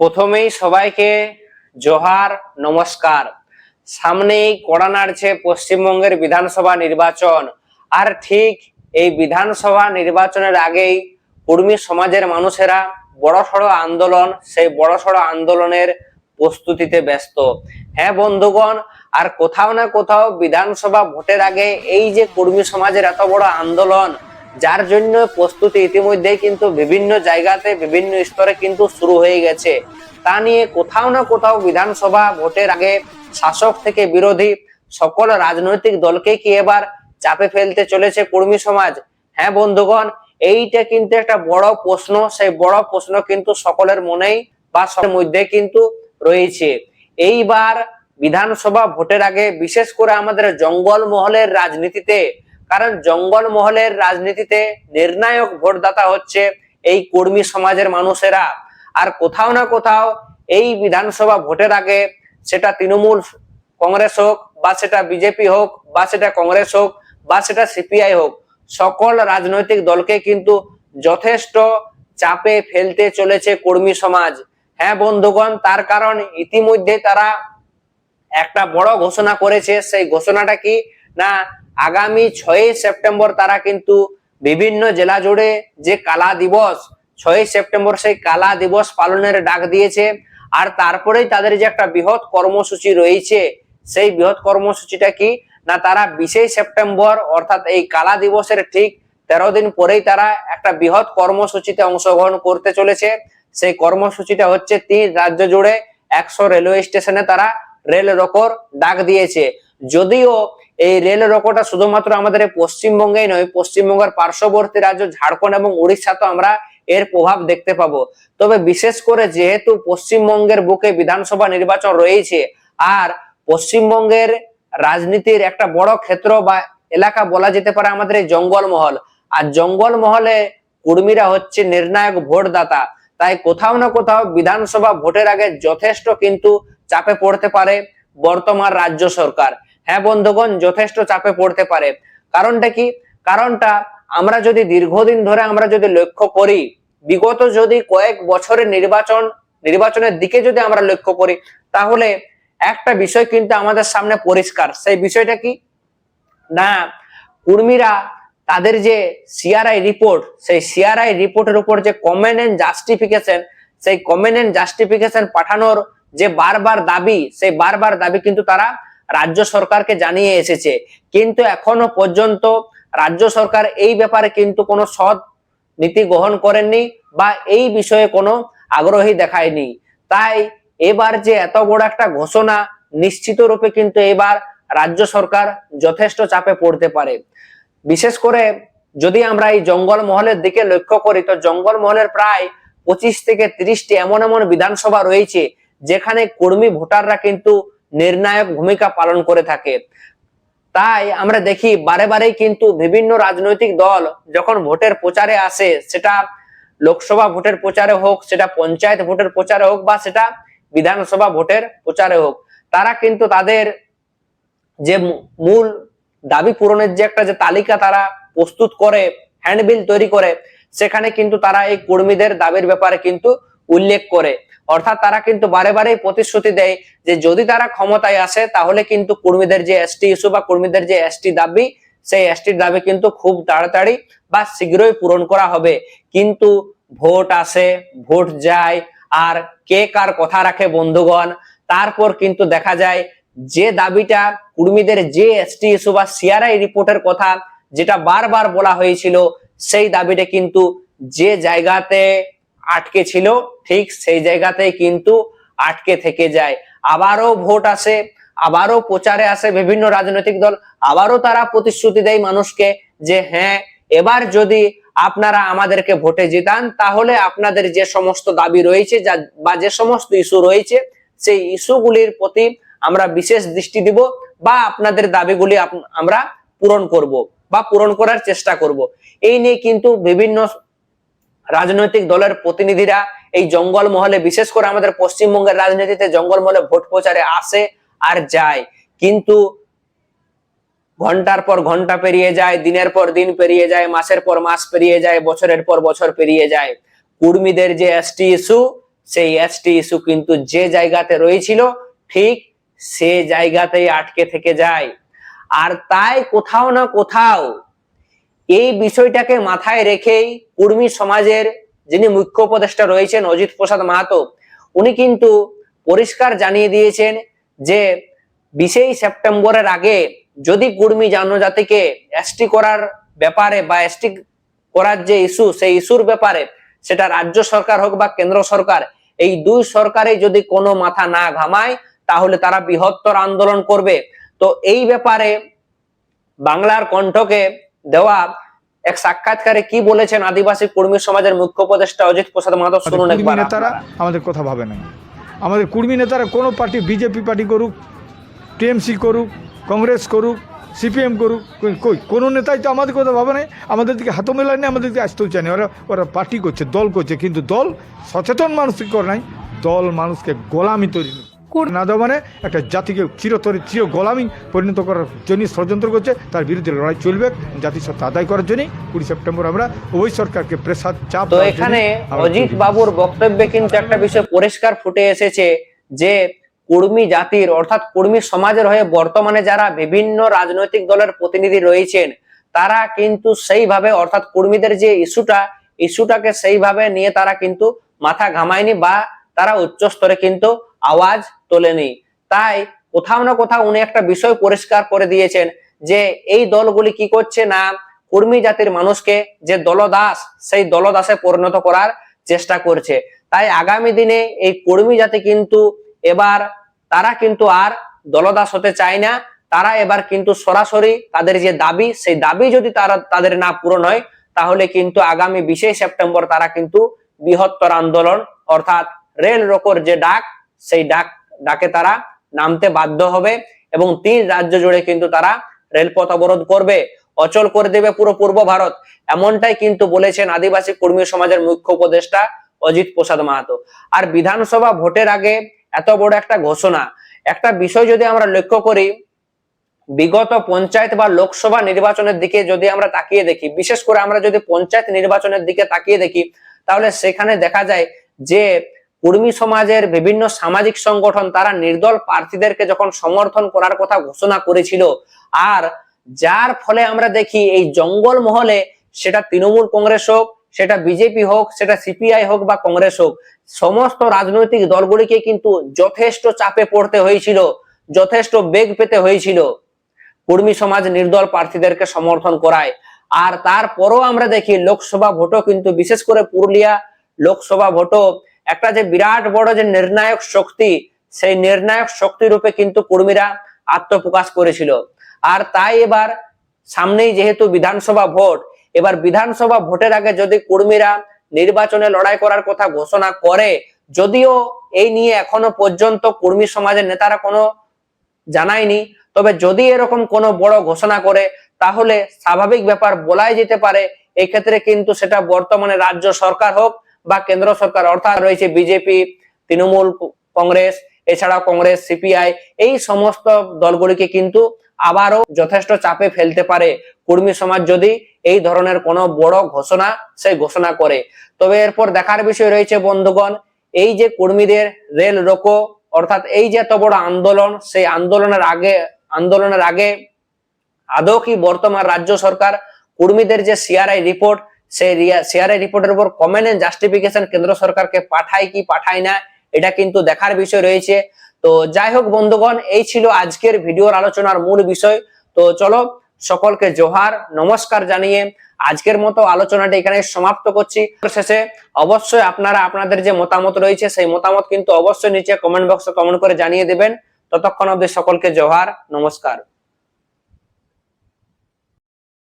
প্রথমেই সবাইকে জোহার, নমস্কার। সামনেই কড়া নাড়ছে পশ্চিমবঙ্গের বিধানসভা নির্বাচন। আর ঠিক এই বিধানসভা নির্বাচনের আগেই কর্মী সমাজের মানুষেরা বড়সড় আন্দোলন, সেই বড়সড় আন্দোলনের প্রস্তুতিতে ব্যস্ত। হ্যাঁ বন্ধুগণ, আর কোথাও না কোথাও বিধানসভা ভোটের আগে এই যে কর্মী সমাজের এত বড় আন্দোলন যার জন্য প্রস্তুতি ইতিমধ্যেই কিন্তু বিভিন্ন জায়গাতে, বিভিন্ন স্তরে কিন্তু শুরু হয়ে গেছে। তা নিয়ে কোথাও না কোথাও বিধানসভা ভোটের আগে শাসক থেকে বিরোধী সকল রাজনৈতিক দলকে কি এবার চাপে ফেলতে চলেছে কর্মী সমাজ? হ্যাঁ বন্ধুগণ, এইটা কিন্তু একটা বড় প্রশ্ন। সেই বড় প্রশ্ন কিন্তু সকলের মনেই বা সবার মধ্যে কিন্তু রয়েছে। এইবার বিধানসভা ভোটের আগে বিশেষ করে আমাদের জঙ্গল মহলের রাজনীতিতে কারণ জঙ্গল মহলের রাজনীতিতে নির্ণায়ক ভোটদাতা হচ্ছে এই কর্মী সমাজের মানুষেরা। আর কোথাও না কোথাও এই বিধানসভা ভোটের আগে সেটা তৃণমূল কংগ্রেস হোক বা সেটা বিজেপি হোক বা সেটা কংগ্রেস হোক বা সেটা সিপিআই হোক, সকল রাজনৈতিক দলকে কিন্তু যথেষ্ট চাপে ফেলতে চলেছে কর্মী সমাজ। হ্যাঁ বন্ধুগণ, তার কারণ ইতিমধ্যে তারা একটা বড় ঘোষণা করেছে। সেই ঘোষণাটা কি? না আগামী ছয়ই সেপ্টেম্বর তারা কিন্তু বিভিন্ন জেলা জুড়ে যে কালা দিবস ছয়ই সেপ্টেম্বর সেই কালা দিবস পালনের ডাক দিয়েছে। আর তারপরেই তাদের যে একটা বৃহৎ কর্মসূচি রয়েছে, সেই বৃহৎ কর্মসূচিটা কি? না, তারা বিশেই সেপ্টেম্বর, অর্থাৎ এই কালা দিবসের ঠিক তেরো দিন পরেই তারা একটা বৃহৎ কর্মসূচিতে অংশগ্রহণ করতে চলেছে। সেই কর্মসূচিটা হচ্ছে তিন রাজ্য জুড়ে একশো রেলওয়ে স্টেশনে তারা রেল রোকোর ডাক দিয়েছে। যদিও এই রেল রোকোটা শুধুমাত্র আমাদের পশ্চিমবঙ্গেই নয়, পশ্চিমবঙ্গের পার্শ্ববর্তী রাজ্য ঝাড়খণ্ড এবং উড়িষ্যা তো আমরা এর প্রভাব দেখতে পাবো। তবে বিশেষ করে যেহেতু পশ্চিমবঙ্গের বুকে বিধানসভা নির্বাচন রয়েছে, আর পশ্চিমবঙ্গের রাজনীতির একটা বড় ক্ষেত্র বা এলাকা বলা যেতে পারে আমাদের এই জঙ্গলমহল। আর জঙ্গলমহলে কর্মীরা হচ্ছে নির্ণায়ক ভোটদাতা, তাই কোথাও না কোথাও বিধানসভা ভোটের আগে যথেষ্ট কিন্তু চাপে পড়তে পারে বর্তমান রাজ্য সরকার। হ্যাঁ বন্ধুগণ, যথেষ্ট চাপে পড়তে পারে। কারণটা কি? কারণটা আমরা যদি দীর্ঘদিন ধরে আমরা যদি লক্ষ্য করি, বিগত যদি কয়েক বছরের নির্বাচন, নির্বাচনের দিকে যদি আমরা লক্ষ্য করি, তাহলে একটা বিষয় কিন্তু আমাদের সামনে পরিষ্কার। সেই বিষয়টা কি? না, কর্মীরা তাদের যে সিআরআই রিপোর্ট সেই সিআরআই রিপোর্টের উপর যে কমেন্ট এন্ড জাস্টিফিকেশন সেই কমেন্ট এন্ড জাস্টিফিকেশন পাঠানোর যে বারবার দাবি, সেই বারবার দাবি কিন্তু তারা রাজ্য সরকারকে জানিয়ে এসেছে। কিন্তু এখনও পর্যন্ত রাজ্য সরকার এই ব্যাপারে কিন্তু কোনো সৎ নীতি গ্রহণ করেননি বা এই বিষয়ে কোনো আগ্রহী দেখায়নি। তাই এবার যে এত বড় একটা ঘোষণা নিশ্চিত রূপে কিন্তু এবার রাজ্য সরকার যথেষ্ট চাপে পড়তে পারে। বিশেষ করে যদি আমরা এই জঙ্গল মহলের দিকে লক্ষ্য করি, তো জঙ্গল মহলের প্রায় পঁচিশ থেকে তিরিশটি এমন এমন বিধানসভা রয়েছে, যেখানে কর্মী ভোটাররা কিন্তু নির্ণায়ক ভূমিকা পালন করে থাকে। তাই আমরা দেখি বারে বারেই কিন্তু বিভিন্ন রাজনৈতিক দল যখন ভোটের প্রচারে আসে, সেটা লোকসভা ভোটের প্রচারে হোক, সেটা পঞ্চায়েত ভোটের প্রচারে হোক বা সেটা বিধানসভা ভোটের প্রচারে হোক, তারা কিন্তু তাদের যে মূল দাবি পূরণের যে একটা যে তালিকা তারা প্রস্তুত করে, হ্যান্ডবিল তৈরি করে, সেখানে কিন্তু তারা এই কর্মীদের দাবির ব্যাপারে কিন্তু উল্লেখ করে। অর্থাৎ তারা কিন্তু বারে বারে প্রতিশ্রুতি দেয় যে যদি তারা ক্ষমতায় আসে, তাহলে কিন্তু কর্মীদের যে এসটি ইস্যু বা কর্মীদের যে এসটি দাবি, সেই এসটির দাবি কিন্তু খুব তাড়াতাড়ি বা শীঘ্রই পূরণ করা হবে। কিন্তু ভোট আসে, ভোট যায়, আর কে কার কথা রাখে বন্ধুগণ, তারপর কিন্তু দেখা যায় যে দাবিটা কর্মীদের যে এসটি ইস্যু বা সিআরআই রিপোর্টের কথা যেটা বারবার বলা হয়েছিল, সেই দাবিটা কিন্তু যে জায়গাতে আটকে ছিল, ঠিক সেই জায়গাতেই কিন্তু আটকে থেকে যায়। আবারও ভোট আসে, আবারও প্রচারে আসে বিভিন্ন রাজনৈতিক দল, আবারও তারা প্রতিশ্রুতি দেয় মানুষকে যে হ্যাঁ এবার যদি আপনারা আমাদেরকে ভোটে জিতান, তাহলে আপনাদের যে সমস্ত দাবি রয়েছে বা যে সমস্ত ইস্যু রয়েছে, সেই ইস্যুগুলির প্রতি আমরা বিশেষ দৃষ্টি দিব বা আপনাদের দাবিগুলি আমরা পূরণ করব বা পূরণ করার চেষ্টা করব। এই নিয়ে কিন্তু বিভিন্ন রাজনৈতিক দলের প্রতিনিধিরা এই জঙ্গল মহলে বিশেষ করে আমাদের পশ্চিমবঙ্গের রাজনীতিতে জঙ্গল মহলে ভোট প্রচারে আসে আর যায়। কিন্তু ঘণ্টার পর ঘণ্টা পেরিয়ে যায়, দিনের পর দিন পেরিয়ে যায়, মাসের পর মাস পেরিয়ে যায়, বছরের পর বছর পেরিয়ে যায়। কর্মীদের যে এসটি ইস্যু সেই এসটি ইস্যু কিন্তু যে জায়গাতে রয়েছিল, ঠিক সে জায়গাতেই আটকে থেকে যায়। আর তাই কোথাও না কোথাও এই বিষয়টাকে মাথায় রেখেই কুর্মী সমাজের যিনি মুখ্য উপদেষ্টা রয়েছেন অজিত প্রসাদ মাহাতো, উনি কিন্তু পরিষ্কার জানিয়ে দিয়েছেন যে বিশেই সেপ্টেম্বরের আগে যদি কুর্মী জনজাতিকে এসটি করার ব্যাপারে বা এসটি করার যে ইস্যু, সেই ইস্যুর ব্যাপারে সেটা রাজ্য সরকার হোক বা কেন্দ্র সরকার, এই দুই সরকারে যদি কোনো মাথা না ঘামায়, তাহলে তারা বৃহত্তর আন্দোলন করবে। তো এই ব্যাপারে বাংলার কণ্ঠকে দেওয়া এক সাক্ষাৎকারে কি বলেছেন আদিবাসী কর্মী সমাজের মুখ্য উপদেষ্টা অজিত প্রসাদ আমাদের শুনুন একবার নেতারা আমাদের কথা ভাবে নাই। আমাদের কুর্মী নেতারা কোনো পার্টি বিজেপি পার্টি করুক টিএমসি করুক কংগ্রেস করুক সিপিএম করুক কই- কোনো নেতাই তো আমাদের কথা ভাবে নাই। আমাদের দিকে হাতও মেলায় নেই আমাদের দিকে আসতেও চায় না। ওরা ওরা পার্টি করছে দল করছে কিন্তু দল সচেতন মানুষকে করে নাই। দল মানুষকে গোলামি তৈরি না দেওয়া মানে একটা জাতিকে চিরতরে চির গোলামি পরিণত করার জন্য ষড়যন্ত্র করছে তার বিরুদ্ধে লড়াই চলবে জাতিসত্তা আদায় করার জন্য কুড়ি সেপ্টেম্বর আমরা ওই সরকারকে প্রেসার চাপ তো এখানে অজিত বাবুর বক্তব্যে কিন্তু একটা বিষয় পরিষ্কার ফুটে এসেছে যে কর্মী জাতির অর্থাৎ কর্মী সমাজের হয়ে বর্তমানে যারা বিভিন্ন রাজনৈতিক দলের প্রতিনিধি রয়েছেন তারা কিন্তু সেইভাবে অর্থাৎ কর্মীদের যে ইস্যুটা ইস্যুটাকে সেইভাবে নিয়ে তারা কিন্তু মাথা ঘামায়নি বা তারা উচ্চ স্তরে কিন্তু আওয়াজ তোলেনি তাই কোথাও না কোথাও উনি একটা বিষয় পরিষ্কার করে দিয়েছেন যে এই দলগুলি কি করছে না কর্মী জাতির মানুষকে যে দলদাস, সেই দলদাসে পরিণত করার চেষ্টা করছে। তাই আগামী দিনে এই কর্মী জাতি কিন্তু এবার তারা কিন্তু আর দলদাস হতে চায় না, তারা এবার কিন্তু সরাসরি তাদের যে দাবি, সেই দাবি যদি তারা তাদের না পূরণ হয়, তাহলে কিন্তু আগামী বিশে সেপ্টেম্বর তারা কিন্তু বৃহত্তর আন্দোলন অর্থাৎ রেল রোকোর যে ডাক সেই ডাক, ডাকে তারা নামতে বাধ্য হবে এবং তিন রাজ্য জুড়ে কিন্তু তারা রেলপথ অবরোধ করবে। অচল করে দেবে পুরো পূর্ব ভারত। এমনটাই কিন্তু বলেছেন আদিবাসী কর্মী সমাজের মুখ্য উপদেষ্টা অজিত প্রসাদ মাহাতো। আর বিধানসভা ভোটের আগে এত বড় একটা ঘোষণা। একটা বিষয় যদি আমরা লক্ষ্য করি, বিগত পঞ্চায়েত বা লোকসভা নির্বাচনের দিকে যদি আমরা তাকিয়ে দেখি, বিশেষ করে আমরা যদি পঞ্চায়েত নির্বাচনের দিকে তাকিয়ে দেখি, তাহলে সেখানে দেখা যায় যে কর্মী সমাজের বিভিন্ন সামাজিক সংগঠন তারা নির্দল প্রার্থীদেরকে যখন সমর্থন করার কথা ঘোষণা করেছিল, আর যার ফলে আমরা দেখি এই জঙ্গল মহলে সেটা তৃণমূল কংগ্রেস হোক, সেটা বিজেপি হোক, সেটা সিপিআই হোক বা কংগ্রেস হোক, সমস্ত রাজনৈতিক দলগুলিকে কিন্তু যথেষ্ট চাপে পড়তে হয়েছিল, যথেষ্ট বেগ পেতে হয়েছিল কর্মী সমাজ নির্দল প্রার্থীদেরকে সমর্থন করায়। আর তারপরও আমরা দেখি লোকসভা ভোটও কিন্তু বিশেষ করে পুরুলিয়া লোকসভা ভোটও একটা যে বিরাট বড় যে নির্ণায়ক শক্তি, সেই নির্ণায়ক শক্তি রূপে কিন্তু কর্মীরা আত্মপ্রকাশ করেছিল। আর তাই এবার সামনেই যেহেতু বিধানসভা ভোট, এবার বিধানসভা ভোটের আগে যদি কর্মীরা নির্বাচনে লড়াই করার কথা ঘোষণা করে, যদিও এই নিয়ে এখনও পর্যন্ত কর্মী সমাজের নেতারা কোনো জানায়নি, তবে যদি এরকম কোনো বড় ঘোষণা করে, তাহলে স্বাভাবিক ব্যাপার বলাই যেতে পারে। এই ক্ষেত্রে কিন্তু সেটা বর্তমানে রাজ্য সরকার হোক বা কেন্দ্র সরকার, অর্থাৎ রয়েছে বিজেপি, তৃণমূল কংগ্রেস, এছাড়াও কংগ্রেস, সিপিআই, এই সমস্ত দলগুলিকে কিন্তু আবারও যথেষ্ট চাপে ফেলতে পারে কর্মী সমাজ যদি এই ধরনের কোনো বড় ঘোষণা সেই ঘোষণা করে। তবে এরপর দেখার বিষয় রয়েছে, বন্ধুগণ, এই যে কর্মীদের রেল রোকো, অর্থাৎ এই যে এত বড় আন্দোলন, সেই আন্দোলনের আগে আন্দোলনের আগে আদৌ কি বর্তমান রাজ্য সরকার কর্মীদের যে সিআরআই রিপোর্ট সেই সিআরআই রিপোর্টের উপর কমেন্ট এন্ড জাস্টিফিকেশন কেন্দ্র সরকারকে পাঠায় কি পাঠায় না, এটা কিন্তু দেখার বিষয় রয়েছে। তো যাই হোক বন্ধুগণ, এই ছিল আজকের ভিডিওর আলোচনার মূল বিষয়। তো চলো, সকলকে জোহার, নমস্কার জানিয়ে আজকের মতো আলোচনাটা এখানে সমাপ্ত করছি। শেষে অবশ্যই আপনারা আপনাদের যে মতামত রয়েছে, সেই মতামত কিন্তু অবশ্যই নিচে কমেন্ট বক্সে কমেন্ট করে জানিয়ে দেবেন। ততক্ষণ অবধি সকলকে জোহার, নমস্কার।